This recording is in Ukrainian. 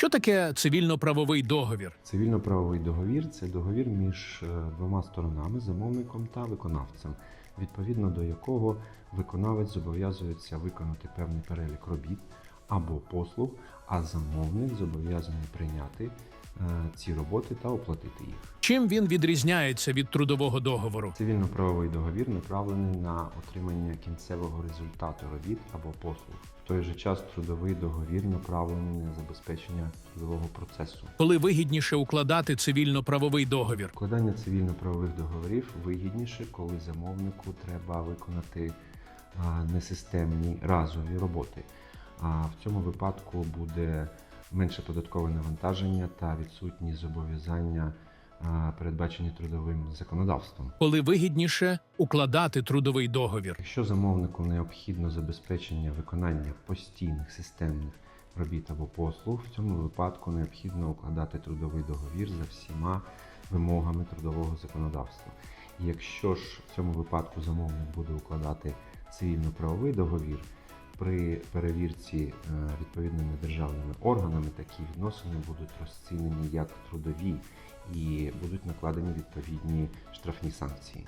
Що таке цивільно-правовий договір? Цивільно-правовий договір це договір між е, двома сторонами, замовником та виконавцем, відповідно до якого виконавець зобов'язується виконати певний перелік робіт або послуг, а замовник зобов'язаний прийняти е, ці роботи та оплатити їх. Чим він відрізняється від трудового договору? Цивільно-правовий договір направлений на отримання кінцевого результату робіт або послуг. В той же час трудовий договір направлений на забезпечення трудового процесу. Коли вигідніше укладати цивільно-правовий договір? Укладання цивільно-правових договорів вигідніше, коли замовнику треба виконати а, несистемні разові роботи. А в цьому випадку буде менше податкове навантаження та відсутні зобов'язання, передбачені трудовим законодавством. Коли вигідніше укладати трудовий договір? Якщо замовнику необхідно забезпечення виконання постійних системних робіт або послуг, в цьому випадку необхідно укладати трудовий договір за всіма вимогами трудового законодавства. І Якщо ж в цьому випадку замовник буде укладати цивільно-правовий договір, при перевірці е, відповідними державними органами такі відносини будуть розцінені як трудові і будуть накладені відповідні штрафні санкції.